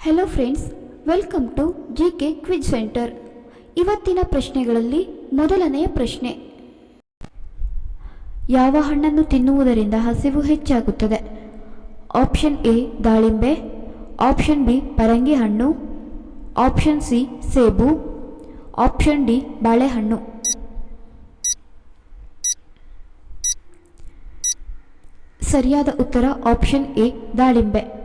Hello friends welcome to G K quiz centre ಇವತ್ತಿನ ಪ್ರಶ್ನೆಗಳಲ್ಲಿ ಮೊದಲನೆಯ ಪ್ರಶ್ನೆ. ಯಾವ ಹಣ್ಣನ್ನು ತಿನ್ನುವುದರಿಂದ ಹಸಿವು ಹೆಚ್ಚಾಗುತ್ತದೆ? ಆಪ್ಷನ್ ಎ ದಾಳಿಂಬೆ. ಆಪ್ಷನ್ ಬಿ ಪರಂಗಿ ಹಣ್ಣು. ಆಪ್ಷನ್ ಸಿ ಸೇಬು. ಆಪ್ಷನ್ ಡಿ ಬಾಳೆಹಣ್ಣು. ಸರಿಯಾದ ಉತ್ತರ ಆಪ್ಷನ್ ಎ ದಾಳಿಂಬೆ.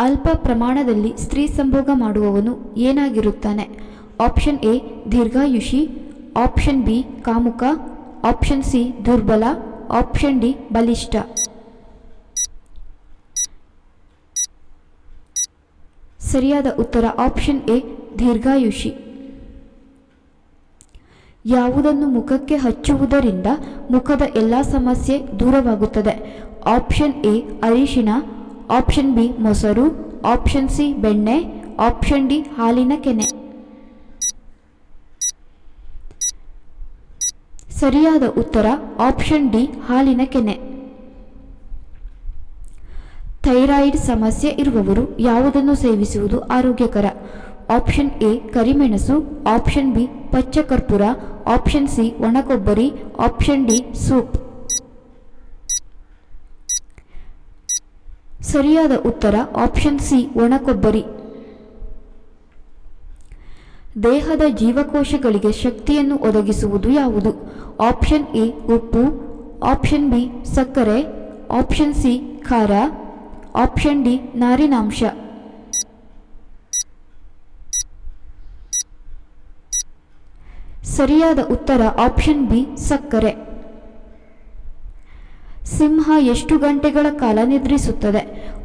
ಅಲ್ಪ ಪ್ರಮಾಣದಲ್ಲಿ ಸ್ತ್ರೀ ಸಂಭೋಗ ಮಾಡುವವನು ಏನಾಗಿರುತ್ತಾನೆ? ಆಪ್ಷನ್ ಎ, ದೀರ್ಘಾಯುಷಿ. ಆಪ್ಷನ್ ಬಿ, ಕಾಮುಕ. ಆಪ್ಷನ್ ಸಿ, ದುರ್ಬಲ. ಆಪ್ಷನ್ ಡಿ, ಬಲಿಷ್ಠ. ಸರಿಯಾದ ಉತ್ತರ ಆಪ್ಷನ್ ಎ, ದೀರ್ಘಾಯುಷಿ. ಯಾವುದನ್ನು ಮುಖಕ್ಕೆ ಹಚ್ಚುವುದರಿಂದ ಮುಖದ ಎಲ್ಲ ಸಮಸ್ಯೆ ದೂರವಾಗುತ್ತದೆ. ಆಪ್ಷನ್ ಎ, ಅರಿಶಿಣ. ಆಪ್ಷನ್ ಬಿ ಮೊಸರು, ಆಪ್ಷನ್ ಸಿ ಬೆಣ್ಣೆ, ಆಪ್ಷನ್ ಡಿ ಹಾಲಿನ ಕೆನೆ. ಸರಿಯಾದ ಉತ್ತರ ಆಪ್ಷನ್ ಡಿ ಹಾಲಿನ ಕೆನೆ. ಥೈರಾಯ್ಡ್ ಸಮಸ್ಯೆ ಇರುವವರು ಯಾವುದನ್ನು ಸೇವಿಸುವುದು ಆರೋಗ್ಯಕರ? ಆಪ್ಷನ್ ಎ ಕರಿಮೆಣಸು, ಆಪ್ಷನ್ ಬಿ ಪಚ್ಚ ಕರ್ಪೂರ ಆಪ್ಷನ್ ಸಿ ಒಣಕೊಬ್ಬರಿ, ಆಪ್ಷನ್ ಡಿ ಸೂಪ್. ಸರಿಯಾದ ಉತ್ತರ ಆಪ್ಷನ್ ಸಿ, ಒಣಕೊಬ್ಬರಿ. ದೇಹದ ಜೀವಕೋಶಗಳಿಗೆ ಶಕ್ತಿಯನ್ನು ಒದಗಿಸುವುದು ಯಾವುದು? ಆಪ್ಷನ್ ಎ, ಉಪ್ಪು. ಆಪ್ಷನ್ ಬಿ, ಸಕ್ಕರೆ. ಆಪ್ಷನ್ ಸಿ, ಖಾರ. ಆಪ್ಷನ್ ಡಿ, ನಾರಿನಾಂಶ. ಸರಿಯಾದ ಉತ್ತರ ಆಪ್ಷನ್ ಬಿ, ಸಕ್ಕರೆ. ಸಿಂಹ ಎಷ್ಟು ಗಂಟೆಗಳ ಕಾಲ ನಿದ್ರಿಸುತ್ತದೆ?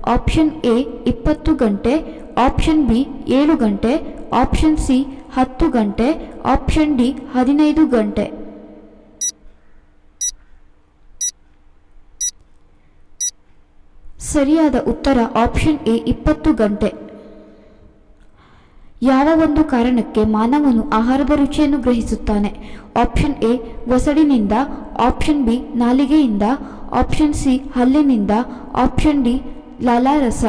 ಆಪ್ಷನ್ ಎ, ಇಪ್ಪತ್ತು ಗಂಟೆ. ಆಪ್ಷನ್ ಬಿ, ಏಳು ಗಂಟೆ. ಆಪ್ಷನ್ ಸಿ, ಹತ್ತು ಗಂಟೆ. ಆಪ್ಷನ್ ಡಿ, ಹದಿನೈದು ಗಂಟೆ. ಸರಿಯಾದ ಉತ್ತರ ಆಪ್ಷನ್ ಎ, ಇಪ್ಪತ್ತು ಗಂಟೆ. ಯಾವ ಒಂದು ಕಾರಣಕ್ಕೆ ಮಾನವನು ಆಹಾರದ ರುಚಿಯನ್ನು ಗ್ರಹಿಸುತ್ತಾನೆ? ಆಪ್ಷನ್ ಎ ಒಸಡಿನಿಂದ ಆಪ್ಷನ್ ಬಿ, ನಾಲಿಗೆಯಿಂದ. ಆಪ್ಷನ್ ಸಿ, ಹಲ್ಲಿನಿಂದ. ಆಪ್ಷನ್ ಡಿ, ಲಾಲಾರಸ.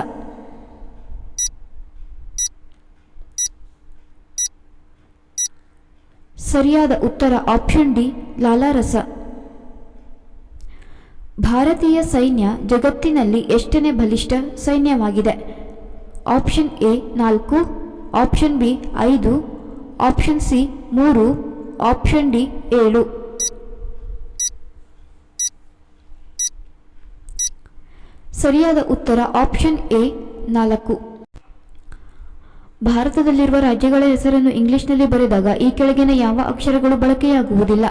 ಸರಿಯಾದ ಉತ್ತರ ಆಪ್ಷನ್ ಡಿ, ಲಾಲಾರಸ. ಭಾರತೀಯ ಸೈನ್ಯ ಜಗತ್ತಿನಲ್ಲಿ ಎಷ್ಟನೇ ಬಲಿಷ್ಠ ಸೈನ್ಯವಾಗಿದೆ? ಆಪ್ಷನ್ ಎ, ನಾಲ್ಕು. ಆಪ್ಷನ್ ಬಿ ಐದು. ಆಪ್ಷನ್ ಸಿ ಮೂರು. ಆಪ್ಷನ್ ಡಿ ಏಳು. ಸರಿಯಾದ ಉತ್ತರ ಆಪ್ಷನ್ ಎ ನಾಲ್ಕು. ಭಾರತದಲ್ಲಿರುವ ರಾಜ್ಯಗಳ ಹೆಸರನ್ನು ಇಂಗ್ಲಿಷ್ನಲ್ಲಿ ಬರೆದಾಗ ಈ ಕೆಳಗಿನ ಯಾವ ಅಕ್ಷರಗಳು ಬಳಕೆಯಾಗುವುದಿಲ್ಲ?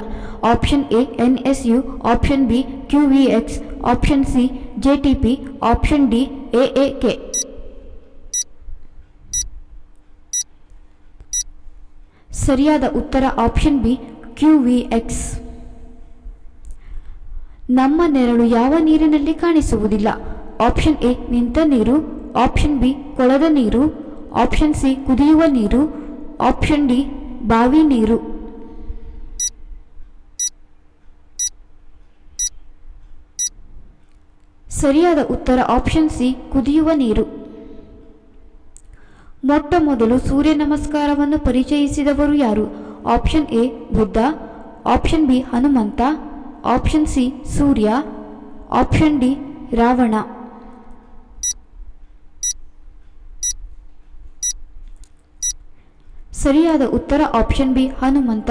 Option A N S U option B Q V X option C J T P option D A A K ಸರಿಯಾದ ಉತ್ತರ option B, Q V X. ನಮ್ಮ ನೆರಳು ಯಾವ ನೀರಿನಲ್ಲಿ ಕಾಣಿಸುವುದಿಲ್ಲ? ಆಪ್ಷನ್ ಎ, ನಿಂತ ನೀರು. ಆಪ್ಷನ್ ಬಿ, ಕೊಳದ ನೀರು. ಆಪ್ಷನ್ ಸಿ, ಕುದಿಯುವ ನೀರು. ಆಪ್ಷನ್ ಡಿ, ಬಾವಿ ನೀರು. ಸರಿಯಾದ ಉತ್ತರ ಆಪ್ಷನ್ ಸಿ, ಕುದಿಯುವ ನೀರು. ಮೊಟ್ಟ ಮೊದಲು ಸೂರ್ಯ ನಮಸ್ಕಾರವನ್ನು ಪರಿಚಯಿಸಿದವರು ಯಾರು? Option A, Buddha. Option B, Hanumantha. Option C, Surya. Option D, Ravana. ಸರಿಯಾದ ಉತ್ತರ ಆಪ್ಷನ್ ಬಿ, ಹನುಮಂತ.